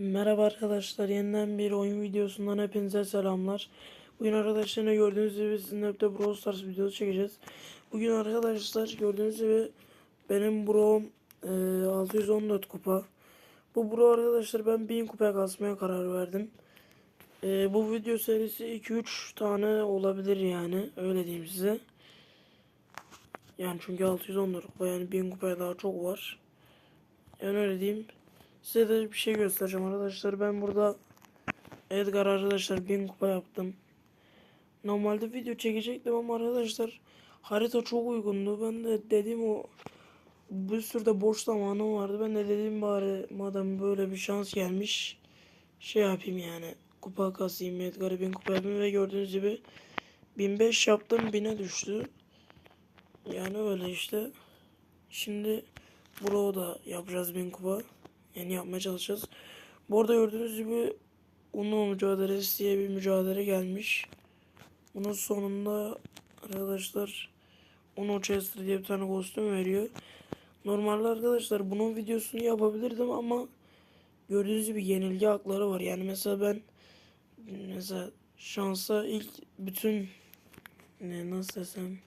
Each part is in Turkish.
Merhaba arkadaşlar yeniden bir oyun videosundan hepinize selamlar. Bugün arkadaşlar yine gördüğünüz gibi sizinle birlikte Brawl Stars videosu çekeceğiz. Bugün arkadaşlar gördüğünüz gibi benim Brom e, 614 kupa. Bu Bro arkadaşlar ben 1000 kupaya kasmaya karar verdim. E, bu video serisi 2-3 tane olabilir yani öyle diyeyim size. Yani çünkü 614 kupa yani 1000 kupaya daha çok var. Yani öyle diyeyim. Size de bir şey göstereceğim arkadaşlar. Ben burada Edgar arkadaşlar 1000 kupa yaptım. Normalde video çekecektim ama arkadaşlar harita çok uygundu. Ben de dedim o bir sürü de boş zamanım vardı. Ben de dedim bari madem böyle bir şans gelmiş şey yapayım yani. Kupa kasayım Edgar'ı 1000 kupa yapayım ve gördüğünüz gibi 1005 yaptım 1000'e düştü. Yani öyle işte. Şimdi Bro da yapacağız 1000 kupa. Yani yapmaya çalışacağız. Bu arada gördüğünüz gibi Uno mücadelesi diye bir mücadele gelmiş. Bunun sonunda arkadaşlar Uno Chester diye bir tane kostüm veriyor. Normalde arkadaşlar bunun videosunu yapabilirdim ama gördüğünüz gibi yenilgi hakları var. Yani mesela ben mesela şansa ilk bütün ne nasıl desem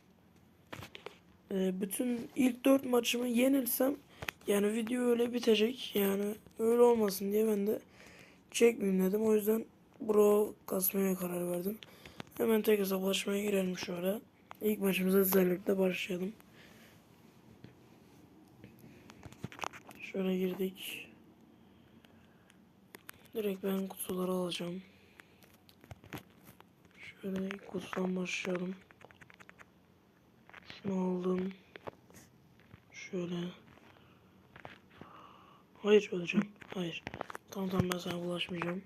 e, bütün ilk dört maçımı yenilsem yani video öyle bitecek. Yani öyle olmasın diye ben de çekmeyeyim dedim. O yüzden bro kasmaya karar verdim. Hemen tek hesaplaşmaya girelim şöyle. İlk maçımıza özellikle başlayalım. Şöyle girdik. Direkt ben kutuları alacağım. Şöyle kutudan başlayalım. Şunu aldım. Şöyle. Hayır öleceğim. Hayır. Tamam tamam ben sana bulaşmayacağım.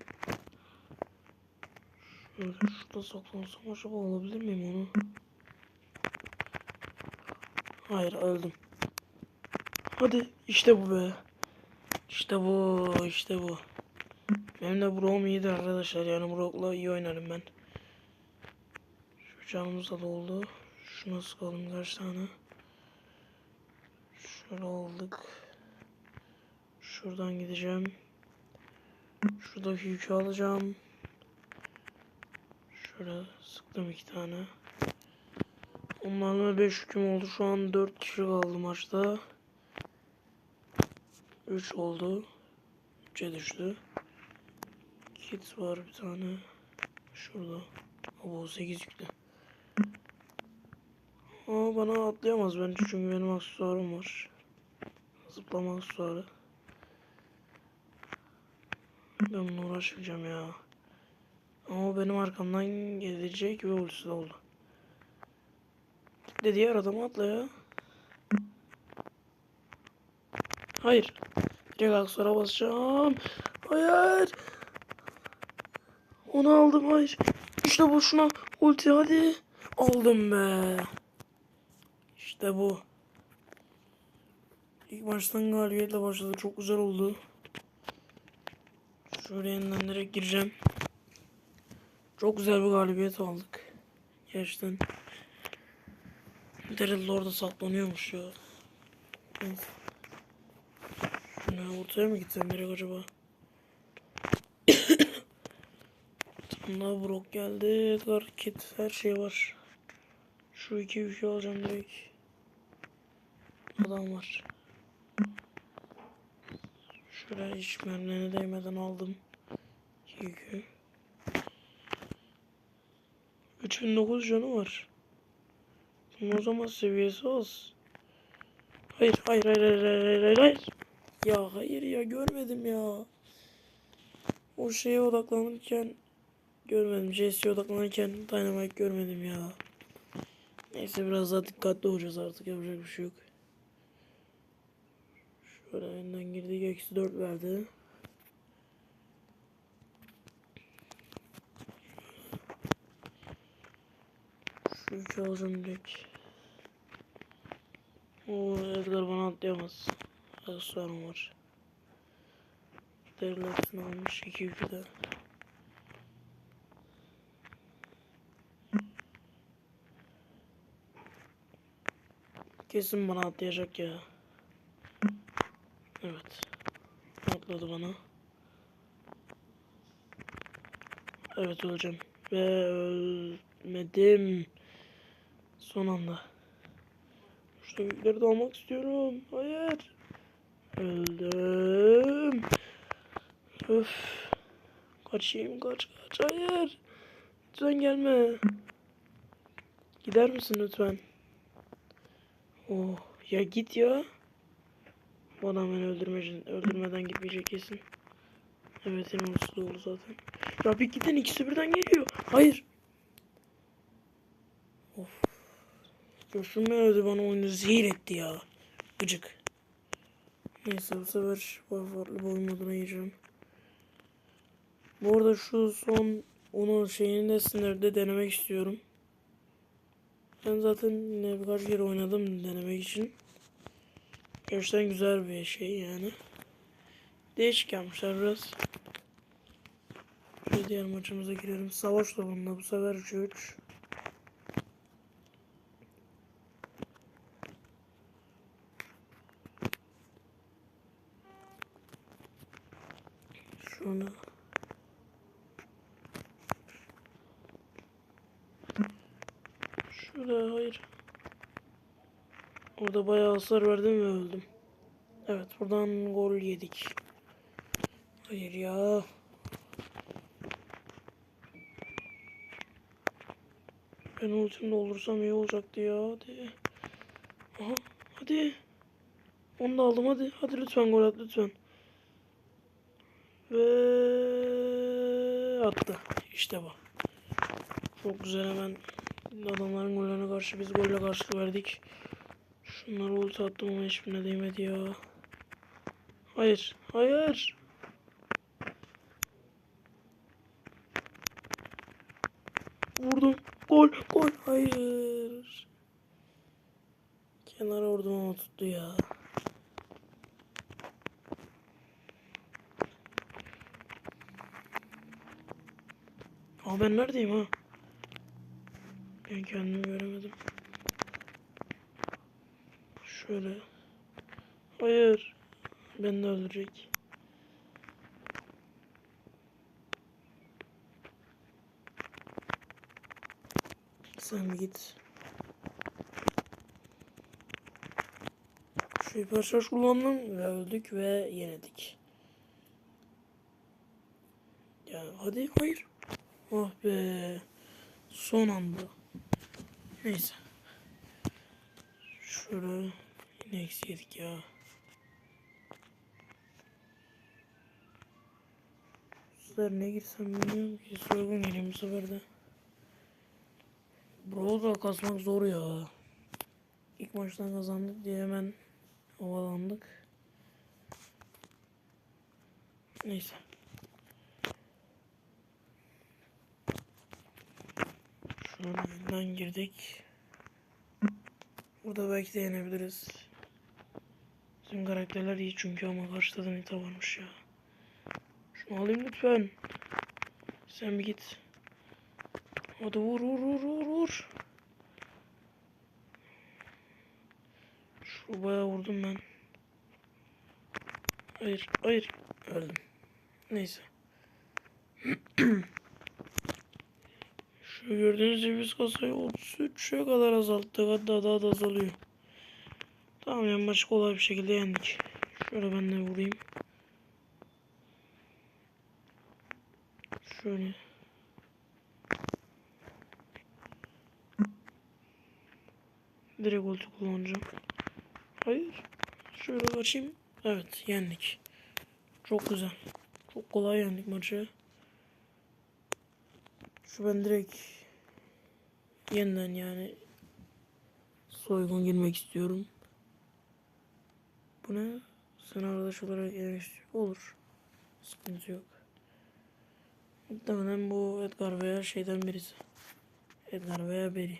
Şöyle şurada saklansam acaba alabilir miyim onu? Hayır öldüm. Hadi işte bu be. İşte bu işte bu. Benim de Brock'um iyidir arkadaşlar yani Brock'la iyi oynarım ben. Şu canımız da doldu. Şuna sıkalım kaç tane. Şöyle aldık. Şuradan gideceğim. Şuradaki yükü alacağım. Şöyle sıktım iki tane. Onlarla 5 yüküm oldu. Şu an 4 kişi kaldı maçta. 3 oldu. 3'e düştü. Kit var bir tane. Şurada. O 8 yüklü. Ama bana atlayamaz bence çünkü benim aksesuarım var. Zıplama aksesuarı. Ben bununla uğraşmayacağım ya. Ama o benim arkamdan gelecek ve ultisi oldu. De diğer adamı atla ya. Hayır. Direkt aksora basacağım. Hayır. Onu aldım hayır. İşte boşuna ulti hadi. Aldım be. İşte bu. İlk maçtan galibiyetle başladı. Çok güzel oldu. Şöyle yeniden direkt gireceğim. Çok güzel bir galibiyet aldık. Gerçekten. Daryl orada saklanıyormuş ya. Şuna ortaya mı gitsem direkt acaba? Tamam Brock geldi. Edgar kit her şey var. Şu iki yükü alacağım direkt. Adam var. Şöyle hiç mermilerine değmeden aldım. Yükü. 3009 canı var. Bunun o zaman seviyesi az. Hayır, hayır, hayır, hayır, hayır, hayır, hayır. Ya hayır ya görmedim ya. O şeye odaklanırken görmedim. JS'ye odaklanırken Dynamite görmedim ya. Neyse biraz daha dikkatli olacağız artık yapacak bir şey yok. Şöyle önden girdik eksi 4 verdi. Şu iki alacağım direkt. Oo Edgar bana atlayamaz. Aksesuarım var. Derlatını almış iki yükü de. Kesin bana atlayacak ya. Evet. Atladı bana. Evet öleceğim. Ve ölmedim. Son anda. Şu büyükleri de almak istiyorum. Hayır. Öldüm. Öf. Kaçayım kaç kaç. Hayır. Lütfen gelme. Gider misin lütfen? Oh ya git ya. Bu adam beni öldürmeden, öldürmeden gitmeyecek kesin. Evet yine uluslu oldu zaten. Ya bir gidin ikisi birden geliyor. Hayır. Of. Coşum öldü bana oyunu zehir etti ya. Gıcık. Neyse bu sefer farklı bir oyun moduna gireceğim. Bu arada şu son onun şeyini de sınırda denemek istiyorum. Ben zaten yine birkaç kere oynadım denemek için. Gerçekten güzel bir şey yani. Değişik yapmışlar biraz. Şöyle diğer maçımıza girelim. Savaş topununda bu sefer 3-3. Şunu Şurada hayır. Orada bayağı hasar verdim ve öldüm. Evet buradan gol yedik. Hayır ya. Ben ultimde olursam iyi olacaktı ya. Hadi. Aha, hadi. Onu da aldım hadi. Hadi lütfen gol at lütfen. Ve attı. İşte bu. Çok güzel hemen adamların gollerine karşı biz golle karşılık verdik. Şunları ulti attım ama hiçbirine değmedi ya. Hayır. Hayır. Vurdum. Gol. Gol. Hayır. Kenara vurdum ama tuttu ya. Aa ben neredeyim ha? Ben kendimi göremedim. Şöyle. Hayır. Beni de öldürecek. Sen git. Şu hiperşarj kullandım ve öldük ve yenildik. Ya hadi hayır. Oh be. Son anda. Neyse. Şöyle yine eksi yedik ne girsem bilmiyorum ki. Soygun gireyim bu sefer de. Brawl'da kasmak zor ya. İlk maçtan kazandık diye hemen havalandık. Neyse. Şu an önden girdik. Burada belki de yenebiliriz. Bizim karakterler iyi çünkü ama karşıda da Nita varmış ya. Şunu alayım lütfen. Sen bir git. Hadi vur vur vur vur vur. Şu bayağı vurdum ben. Hayır hayır öldüm. Neyse. Şu gördüğünüz gibi biz kasayı 33'e kadar azalttık. Hatta daha da azalıyor. Tamam yani maçı kolay bir şekilde yendik. Şöyle ben de vurayım. Şöyle. Direkt ulti kullanacağım. Hayır. Şöyle kaçayım. Evet yendik. Çok güzel. Çok kolay yendik maçı. Şu ben direkt yeniden yani soygun girmek istiyorum. Bu ne? Sen arkadaş olarak istiyor. Olur. Sıkıntı yok. Muhtemelen bu Edgar veya şeyden birisi. Edgar veya Beri.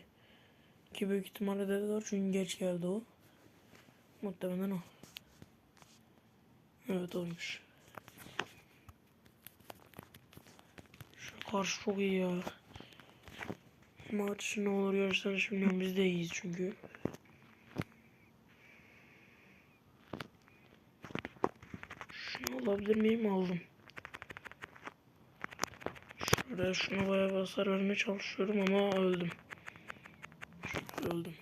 Ki büyük ihtimalle dediler çünkü geç geldi o. Muhtemelen o. Evet oymuş. Şu karşı çok iyi ya. Maç ne olur yarışlar şimdi biz de iyiyiz çünkü. Şunu alabilir miyim? Aldım. Şuraya şunu bayağı bir hasar vermeye çalışıyorum ama öldüm. Öldüm.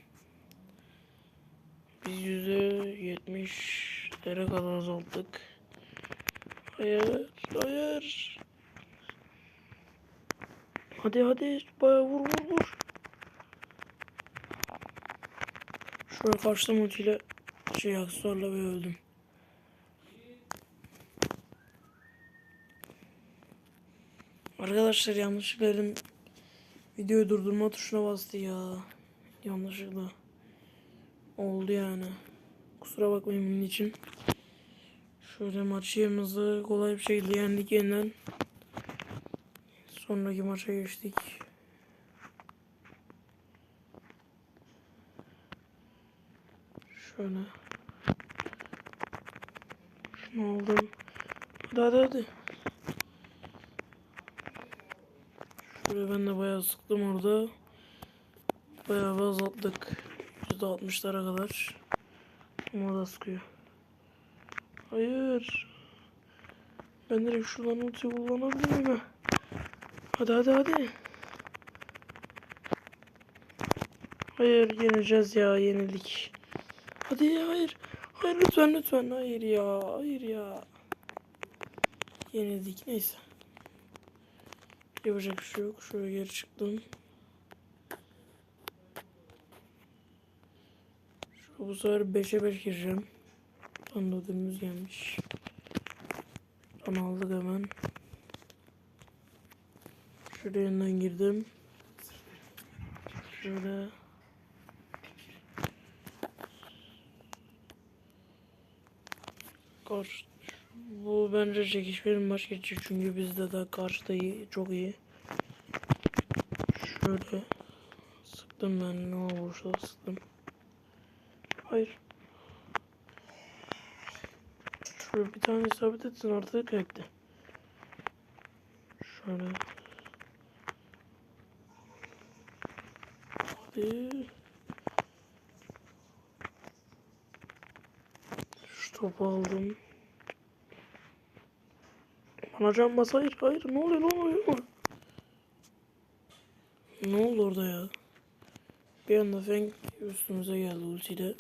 Biz yüzde yetmişlere kadar azalttık. Hayır, hayır. Hadi hadi bayağı vur vur vur. Şöyle kaçtım ultiyle şey aksesuarla ve öldüm. Arkadaşlar yanlışlıkla elim videoyu durdurma tuşuna bastı ya. Yanlışlıkla. Oldu yani. Kusura bakmayın bunun için. Şöyle maçımızı kolay bir şekilde yendik yeniden. Sonraki maça geçtik. Şöyle. Şunu aldım. Hadi hadi hadi. Ben de bayağı sıktım orada. Bayağı bir azalttık. %60'lara kadar. Ama da sıkıyor. Hayır. Ben direkt şuradan ulti kullanabilir miyim? ha? Hadi hadi hadi. Hayır yeneceğiz ya yenildik. Hadi hayır. Hayır lütfen lütfen. Hayır ya. Hayır ya. Yenildik neyse. Yapacak bir şey yok. Şöyle geri çıktım. Şu bu sefer 5'e 5 gireceğim. Anladığımız gelmiş. Onu aldık hemen. Şuraya yandan girdim. Şöyle. Karşı bu bence çekişmeli maç geçecek çünkü bizde de karşıda iyi, çok iyi. Şöyle sıktım ben ne olursa sıktım. Hayır. Şöyle bir tane isabet etsin artık bekle. Şöyle. Hadi. Şu topu aldım. Can bas. Hayır hayır. Ne oluyor ne oluyor ne oldu orada ya? Bir anda Feng üstümüze geldi ultiyle.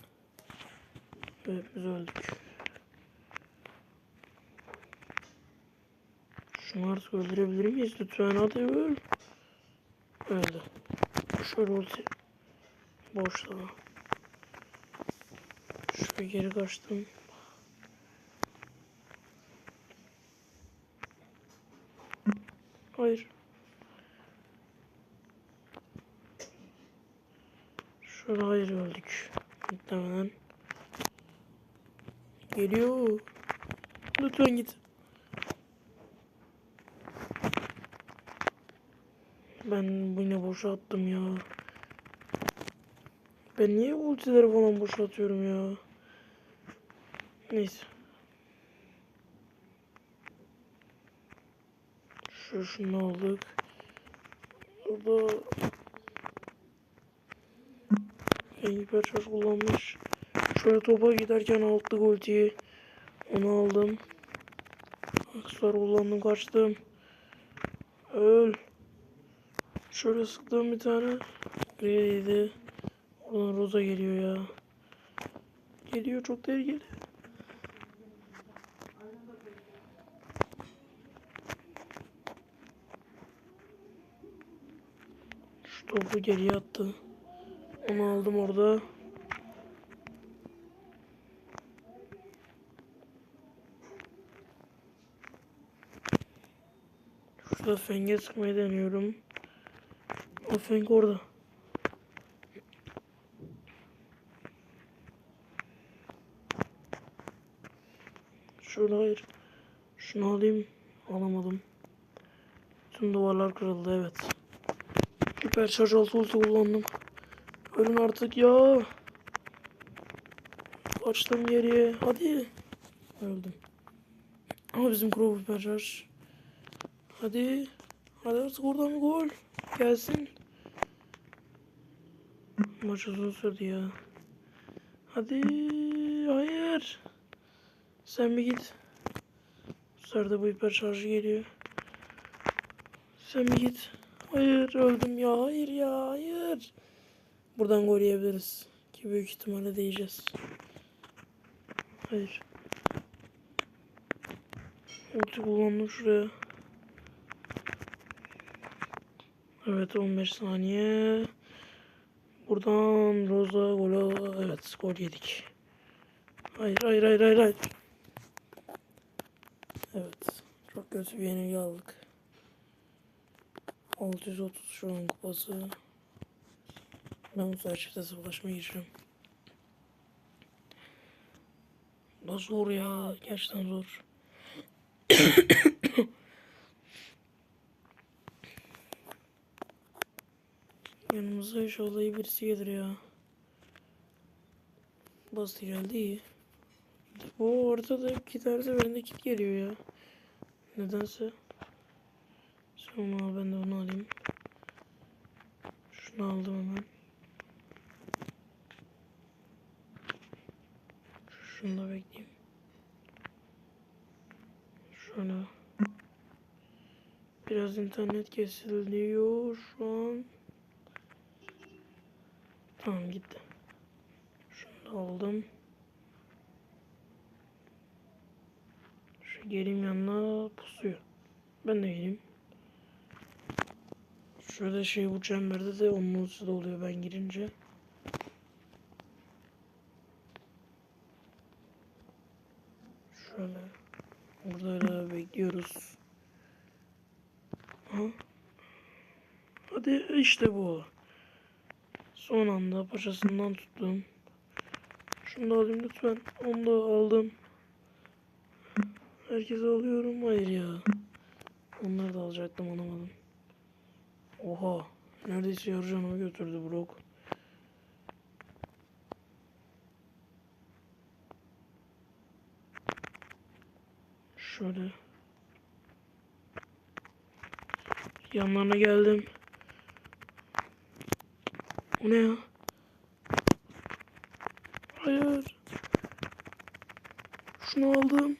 Ve biz öldük. Şunu artık öldürebilir miyiz? Lütfen hadi öl. Öldü. Şöyle ulti. Boşta şöyle geri kaçtım Hayır. Şöyle hayır öldük. Muhtemelen. Geliyor. Lütfen git. Ben yine boşa attım ya. Ben niye ultileri falan boşa atıyorum ya? Neyse. Şunu aldık. Burada hiper şarj kullanmış. Şöyle topa giderken aldık ultiyi. Onu aldım. Aksesuar kullandım kaçtım. Öl. Şöyle sıktım bir tane. Griydi. Oradan Rosa geliyor ya. Geliyor çok tehlikeli. Şu topu geriye attı. Onu aldım orada. Şurada fenge sıkmayı deniyorum. O feng orada. Şöyle hayır. Şunu alayım. Alamadım. Tüm duvarlar kırıldı evet. Hiper şarj altı ulti kullandım. Ölün artık ya. Açtım geriye. Hadi. Öldüm. Ama bizim Crow hiper şarj. Hadi. Hadi artık oradan gol. Gelsin. Maç uzun sürdü ya. Hadi. Hayır. Sen bir git. Bu sefer de bu hiper şarjı geliyor. Sen bir git. Hayır öldüm ya. Hayır ya. Hayır. Buradan gol yiyebiliriz. Ki büyük ihtimalle değeceğiz. Hayır. Ulti kullandım şuraya. Evet 15 saniye. Buradan Rosa golü evet gol yedik. Hayır hayır hayır hayır hayır. Evet. Çok kötü bir yenilgi aldık. 630 şu an kupası. Ben bu çifte savaşmaya gireceğim. Da zor ya. Gerçekten zor. Yanımıza inşallah iyi birisi gelir ya. Bastı geldi iyi. Bu ortada iki tane seferinde kit geliyor ya. Nedense. Sonra ben de onu alayım. Şunu aldım hemen. Şunu da bekleyeyim. Şöyle. Biraz internet kesiliyor şu an. Tamam gitti. Şunu da aldım. Şu geleyim yanına pusuyor. Ben de geleyim. Şöyle şey bu çemberde de onun de oluyor ben girince. Şöyle. Burada bekliyoruz. Ha? Hadi işte bu. Son anda paçasından tuttum. Şunu da alayım lütfen. Onu da aldım. Herkese alıyorum. Hayır ya. Onları da alacaktım alamadım. Oha. Neredeyse yarı canımı götürdü Brock. Şöyle. Yanlarına geldim. O ne ya? Hayır. Şunu aldım.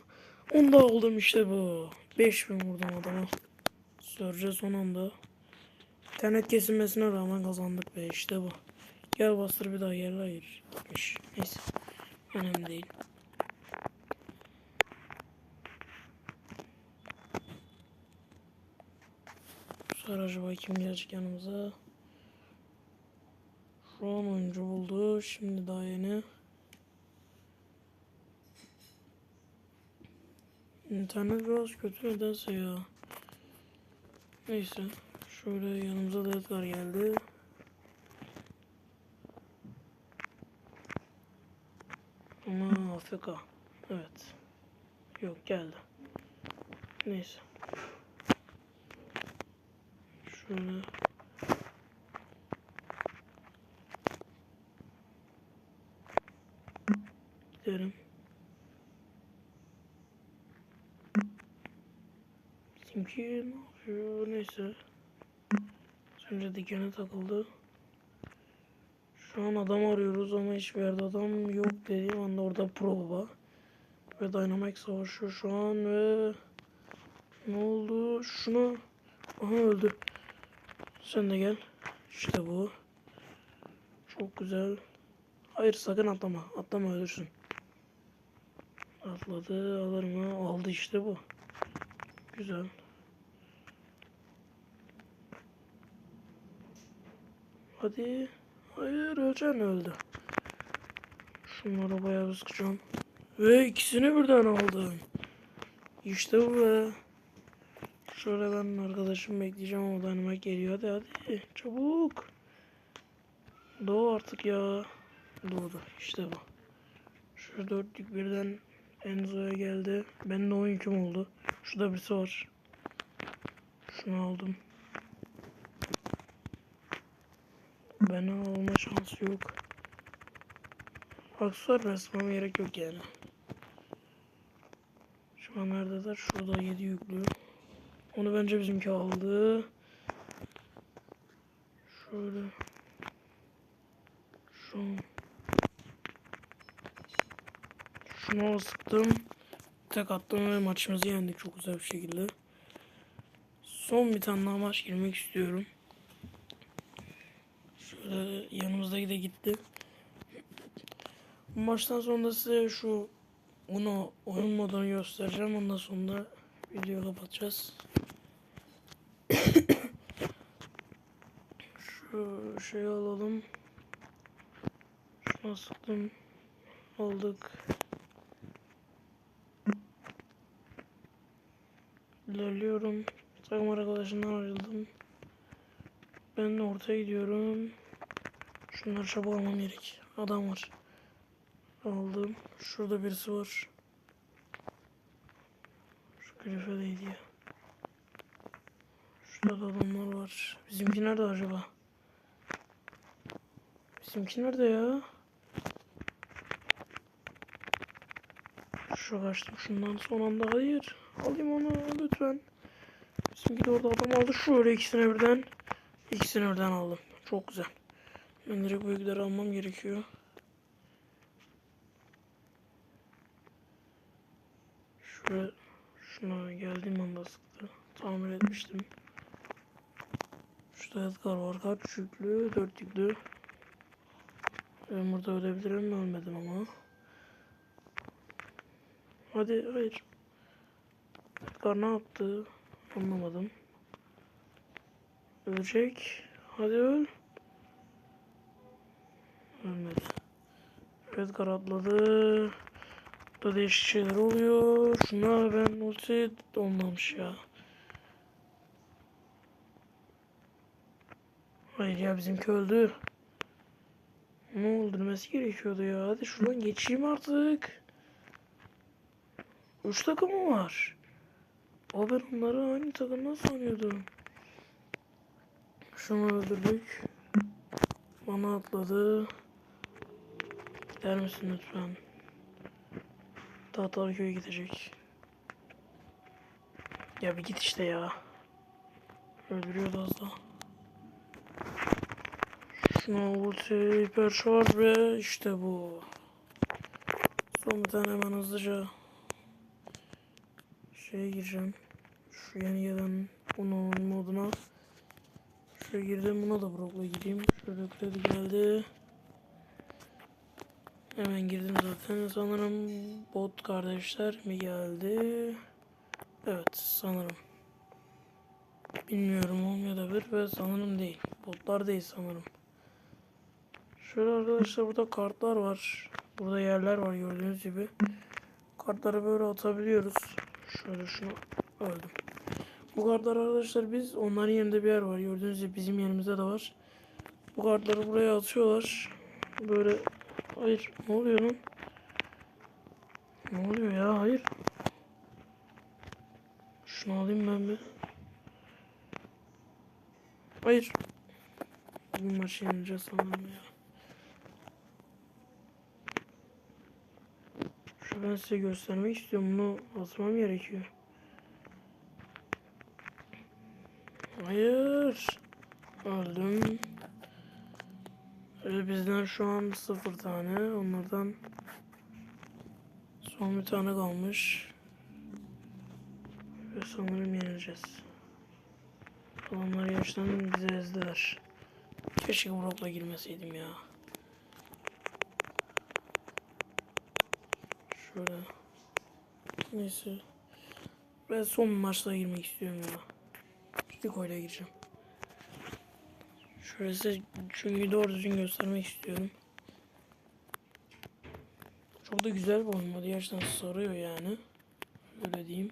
Onu da aldım işte bu. 5000 vurdum adama. Sörce son anda. İnternet kesilmesine rağmen kazandık be işte bu. Gel bastır bir daha gel hayır. Gitmiş. Neyse. Önemli değil. Bu sefer acaba kim gelecek yanımıza? Şu an oyuncu buldu. Şimdi daha yeni. İnternet biraz kötü nedense ya. Neyse. Şöyle yanımıza da Edgar geldi. Ama AFK. Evet. Yok geldi. Neyse. Şöyle. Gidelim. Bizimki ne yapıyor? Neyse. Önce dikene takıldı. Şu an adam arıyoruz ama hiçbir yerde adam yok dediğim anda orada Pro Baba. Ve Dynamite savaşıyor şu an ve... Ne oldu? Şuna... Aha öldü. Sen de gel. İşte bu. Çok güzel. Hayır sakın atlama. Atlama ölürsün. Atladı. Alır mı? Aldı işte bu. Güzel. Hadi. Hayır öleceksin öldü. Şunları bayağı sıkacağım. Ve ikisini birden aldım. İşte bu be. Şöyle ben arkadaşım bekleyeceğim ama dynamite geliyor. Hadi hadi çabuk. Doğu artık ya. Doğdu. İşte bu. Şu dörtlük birden Enzo'ya geldi. Ben de oyun kim oldu? Şurada birisi var. Şunu aldım. Ben alma şansı yok. Aksesuar basmama gerek yok yani. Şu an neredeler? Şurada 7 yüklü. Onu bence bizimki aldı. Şöyle. Şu Şunu sıktım. Tek attım ve maçımızı yendik çok güzel bir şekilde. Son bir tane daha maç girmek istiyorum. Şöyle yanımızdaki de gitti. Maçtan sonra size şu bunu oyun modunu göstereceğim. Ondan sonra video kapatacağız. şu şeyi alalım. Şuna sıktım. Aldık. İlerliyorum. Takım arkadaşından ayrıldım. Ben ortaya gidiyorum. Şunları çabuk almam gerek. Adam var. Aldım. Şurada birisi var. Şu grife değdi ya. Şurada da adamlar var. Bizimki nerede acaba? Bizimki nerede ya? Şu kaçtım şundan son anda hayır. Alayım onu lütfen. Bizimki de orada adam aldı. Şöyle ikisine birden. İkisini birden aldım. Çok güzel. Ben direkt bu yükleri almam gerekiyor. Şöyle şuna geldiğim anda sıktı. Tamir etmiştim. Şurada Edgar var. Kaç yüklü? Dört yüklü. Ben burada ölebilirim mi? Ölmedim ama. Hadi hayır. Edgar ne yaptı? Anlamadım. Ölecek. Hadi öl. Ölmedi. Edgar atladı. Burada değişik şeyler oluyor. Şuna ben ulti olmamış ya. Hayır ya bizimki öldü. Onu öldürmesi gerekiyordu ya. Hadi şuradan geçeyim artık. Üç takımı var. O ben onları aynı takımdan sanıyordum. Şunu öldürdük. Bana atladı. Gider misin lütfen? Tahtalı köye gidecek. Ya bir git işte ya. Öldürüyordu az daha. Şuna ulti hiper şarj ve işte bu. Son bir tane hemen hızlıca şeye gireceğim. Şu yeni gelen bunun moduna. Şöyle girdim buna da Brock'la gireyim. Şöyle kredi geldi. Hemen girdim zaten. Sanırım bot kardeşler mi geldi? Evet sanırım. Bilmiyorum olmayabilir ve sanırım değil. Botlar değil sanırım. Şöyle arkadaşlar burada kartlar var. Burada yerler var gördüğünüz gibi. Kartları böyle atabiliyoruz. Şöyle şunu öldüm. Bu kartlar arkadaşlar biz onların yerinde bir yer var. Gördüğünüz gibi bizim yerimizde de var. Bu kartları buraya atıyorlar. Böyle hayır ne oluyor lan? Ne oluyor ya hayır. Şunu alayım ben bir. Hayır. Bu maçı yeneceğiz sanırım ya. Şu ben size göstermek istiyorum. Bunu atmam gerekiyor. Hayır. Öldüm. Ve bizden şu an sıfır tane. Onlardan son bir tane kalmış. Ve sanırım yeneceğiz. Adamlar yaştan bizi ezdiler. Keşke Brock'la girmeseydim ya. Şöyle. Neyse. Ben son maçta girmek istiyorum ya. İle gireceğim. Size çünkü doğru düzgün göstermek istiyorum. Çok da güzel bir oyun. Gerçekten sarıyor yani. Öyle diyeyim.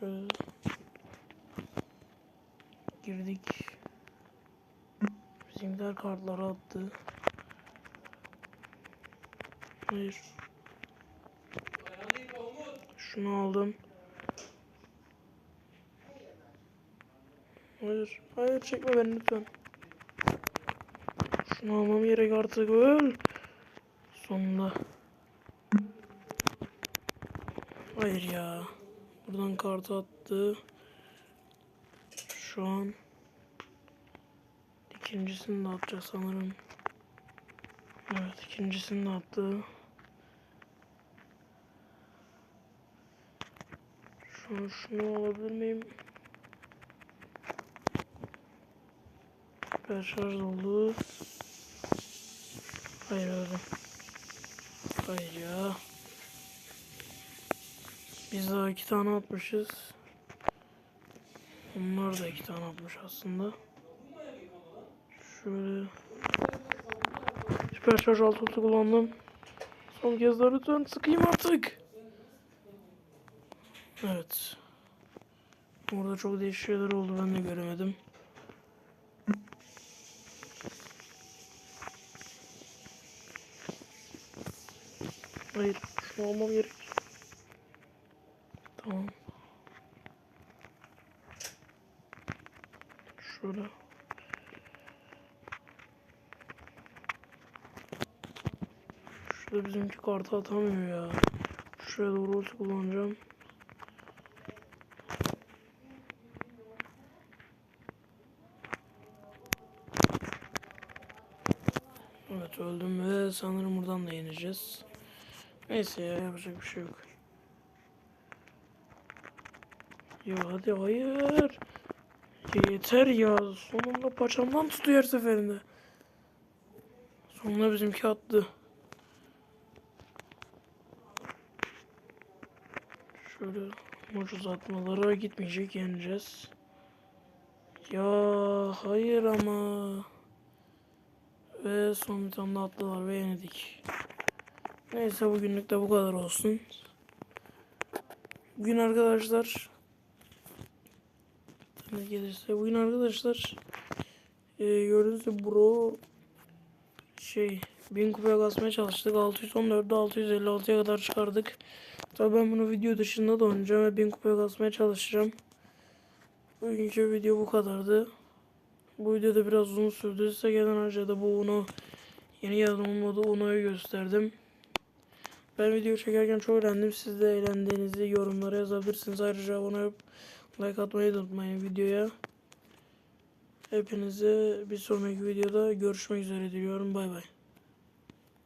Şöyle girdik. Bizimkiler kartları attı. Hayır. Şunu aldım. Hayır. Hayır çekme beni lütfen. Şunu almam gerek artık öl. Sonunda. Hayır ya. Buradan kartı attı. Şu an ikincisini de atacak sanırım. Evet ikincisini de attı. Şunu, şunu alabilir miyim? Şarj oldu. Hayır abi. Hayır ya. Biz daha iki tane atmışız. Onlar da iki tane atmış aslında. Şöyle. Süper şarj altı kullandım. Son kez daha lütfen sıkayım artık. Evet. Orada çok değişik şeyler oldu ben de göremedim. Hayır, şunu almam gerek. Tamam. Şöyle. Şurada bizimki kartı atamıyor ya. Şuraya doğru ulti kullanacağım. Evet öldüm ve sanırım buradan da yeneceğiz. Neyse ya yapacak bir şey yok. Ya hadi hayır. Yeter ya. Sonunda paçamdan tutuyor her seferinde. Sonunda bizimki attı. Şöyle maç uzatmalara gitmeyecek yeneceğiz. Ya hayır ama. Ve son bir tane attılar ve yenildik. Neyse bugünlük de bu kadar olsun. Bugün arkadaşlar ne gelirse. Bugün arkadaşlar e, gördüğünüz gibi bro şey 1000 kupaya kasmaya çalıştık. 614'de 656'ya kadar çıkardık. Tabi ben bunu video dışında da oynayacağım ve 1000 kupaya kasmaya çalışacağım. Bugünkü video bu kadardı bu videoda biraz uzun sürdü size gelen harcada bu onu yeni yazılım modu Uno'yu gösterdim ben video çekerken çok eğlendim. Siz de eğlendiğinizi yorumlara yazabilirsiniz. Ayrıca abone olup like atmayı da unutmayın videoya. Hepinize bir sonraki videoda görüşmek üzere diliyorum. Bay bay.